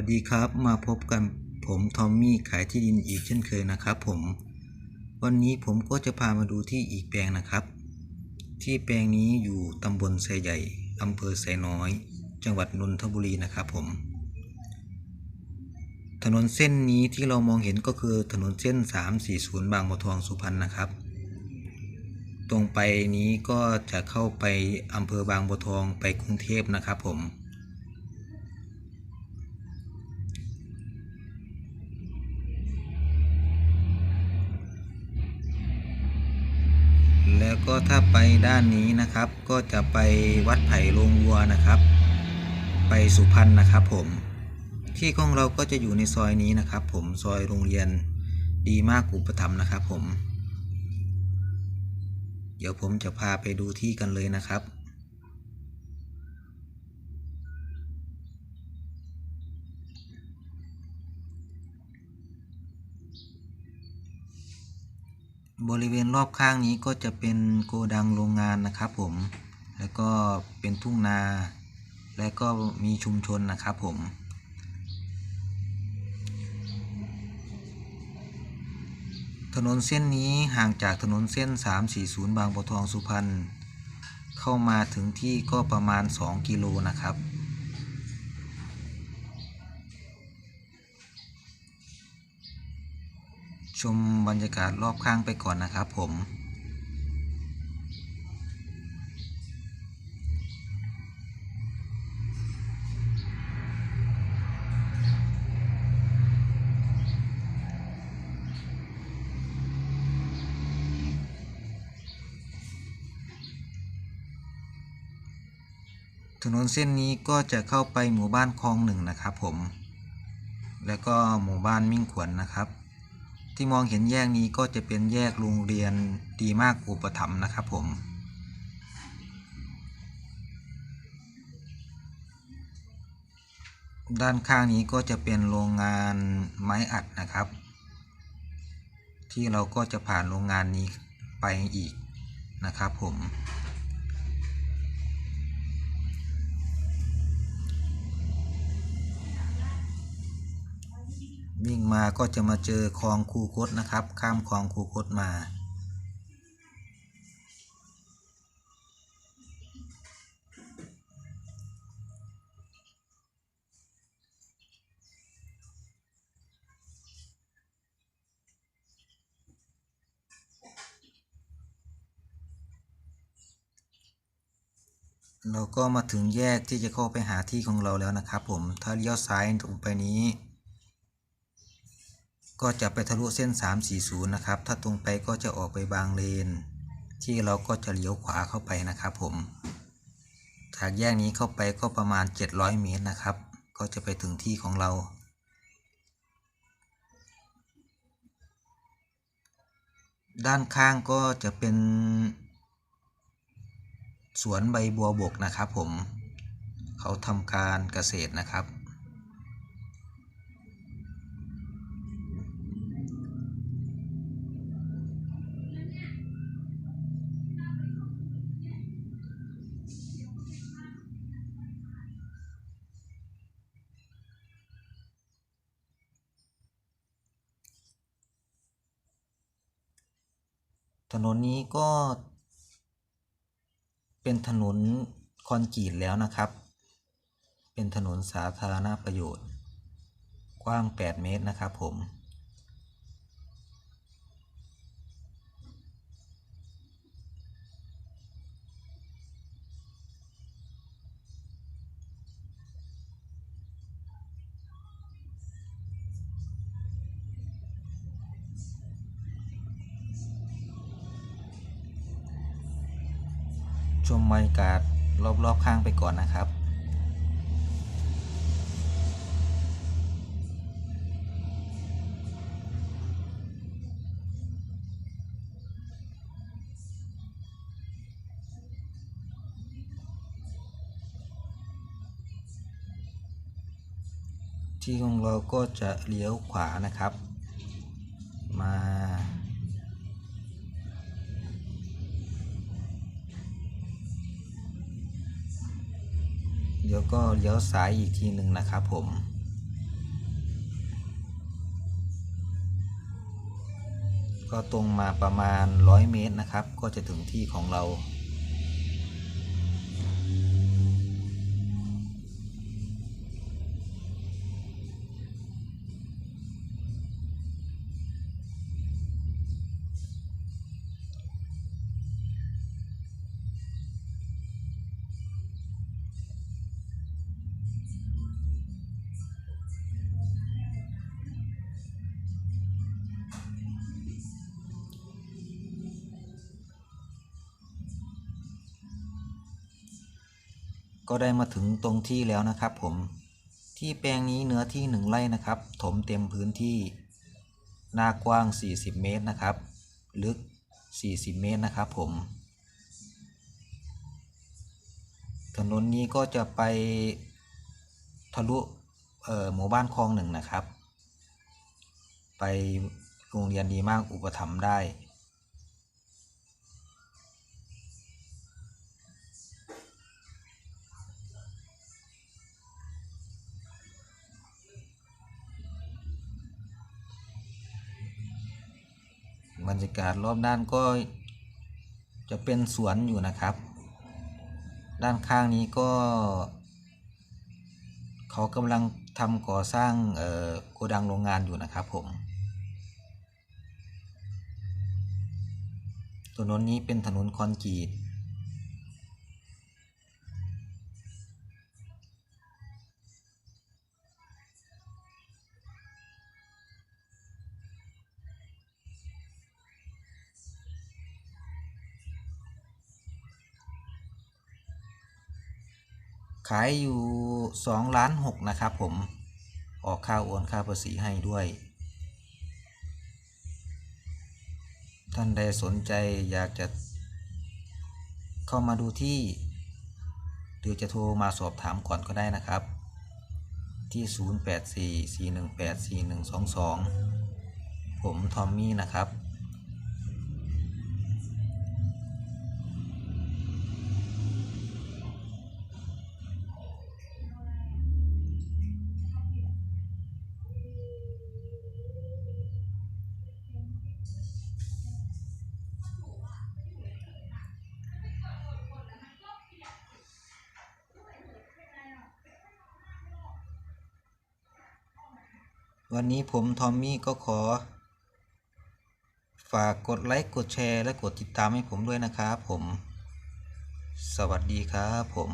วัสดีครับมาพบกันผมทอมมี่ขายที่ดินอีกเช่นเคยนะครับผมวันนี้ผมก็จะพามาดูที่อีกแปลงนะครับ ที่แปลงนี้อยู่ตำบลไซใหญ่อำเภอไซน้อย จังหวัดนนทบุรีนะครับผม ถนนเส้นนี้ที่เรามองเห็นก็คือถนนเส้น 340 บางบัวทองสุพรรณนะครับ ตรงไปนี้ก็จะเข้าไปอำเภอบางบัวทองไปกรุงเทพนะครับผม แล้วก็ถ้าไปด้านนี้นะครับ ก็จะไปวัดไผ่โรงวัวนะครับ ไปสุพรรณนะครับ ผม ที่ของเราก็จะอยู่ในซอยนี้นะครับ ผมซอยโรงเรียนดีมากอุปถัมภ์นะครับ ผม เดี๋ยวผมจะพาไปดูที่กันเลยนะครับ บริเวณรอบข้างนี้ก็จะเป็นโกดังโรงงานนะครับผม แล้วก็เป็นทุ่งนา และก็มีชุมชนนะครับผม ถนนเส้นนี้ห่างจากถนนเส้น 340 บางบัวทองสุพรรณ เข้ามาถึงที่ก็ประมาณ 2 กิโลนะครับ ชมบรรยากาศรอบข้างไปก่อนนะครับผมถนนเส้นนี้ก็จะเข้าไปหมู่บ้านคลองหนึ่งนะครับผม แล้วก็หมู่บ้านมิ่งขวัญนนะครับ ที่มองเห็นแยกนี้ก็จะเป็นแยกโรงเรียนดีมากอุปถัมภ์นะครับผมด้านข้างนี้ก็จะเป็นโรงงานไม้อัดนะครับ ที่เราก็จะผ่านโรงงานนี้ไปอีกนะครับผม วิ่งมาก็จะมาเจอคลองคูคตนะครับ ข้ามคลองคูคตมา เราก็มาถึงแยกที่จะเข้าไปหาที่ของเราแล้วนะครับผมถ้าเลี้ยวซ้ายตรงไปนี้ ก็จะไปทะลุเส้น 340 นะครับ ถ้าตรงไปก็จะออกไปบางเลน ที่เราก็จะเลี้ยวขวาเข้าไปนะครับผม จากแยกนี้เข้าไปก็ประมาณ 700 เมตรนะครับ ก็จะไปถึงที่ของเรา ด้านข้างก็จะเป็น สวนใบบัวบกนะครับผม เขาทำการเกษตรนะครับ ถนนนี้ก็เป็นถนนคอนกรีตแล้วนะครับ เป็นถนนสาธารณประโยชน์ กว้าง 8 เมตรนะครับผม ชมบรรยากาศรอบๆข้างไปก่อนนะครับ ที่ของเราก็จะเลี้ยวขวานะครับ เดี๋ยวก็เลี้ยวซ้ายอีกทีหนึ่งนะครับผม ก็ตรงมาประมาณ 100 เมตรนะครับ ก็จะถึงที่ของเรา ก็ได้มาถึงตรงที่แล้วนะครับ ผมที่แปลงนี้เนื้อที่หนึ่งไร่นะครับ ถมเต็มพื้นที่ หน้ากว้าง 40 เมตรนะครับ ลึก 40 เมตรนะครับผม ถนนนี้ก็จะไปทะลุหมู่บ้านคลองหนึ่งนะครับ ไปโรงเรียนดีมากอุปถัมภ์ได้ บรรยากาศรอบด้านก็จะเป็นสวนอยู่นะครับ ด้านข้างนี้ก็ เขากำลังทำก่อสร้างโกดังโรงงานอยู่นะครับผมถนนนี้เป็นถนนคอนกรีต ขายอยู่2ล้าน6นะครับผมออกค่าโอนค่าภาษีให้ด้วย ท่านใดสนใจอยากจะ เข้ามาดูที่หรือจะโทรมาสอบถามก่อนก็ได้นะครับ ที่ 0844184122 ผมทอมมี่นะครับ วันนี้ผมทอมมี่ก็ขอ ฝากกดไลค์กดแชร์และกดติดตามให้ผมด้วยนะครับผม สวัสดีครับผม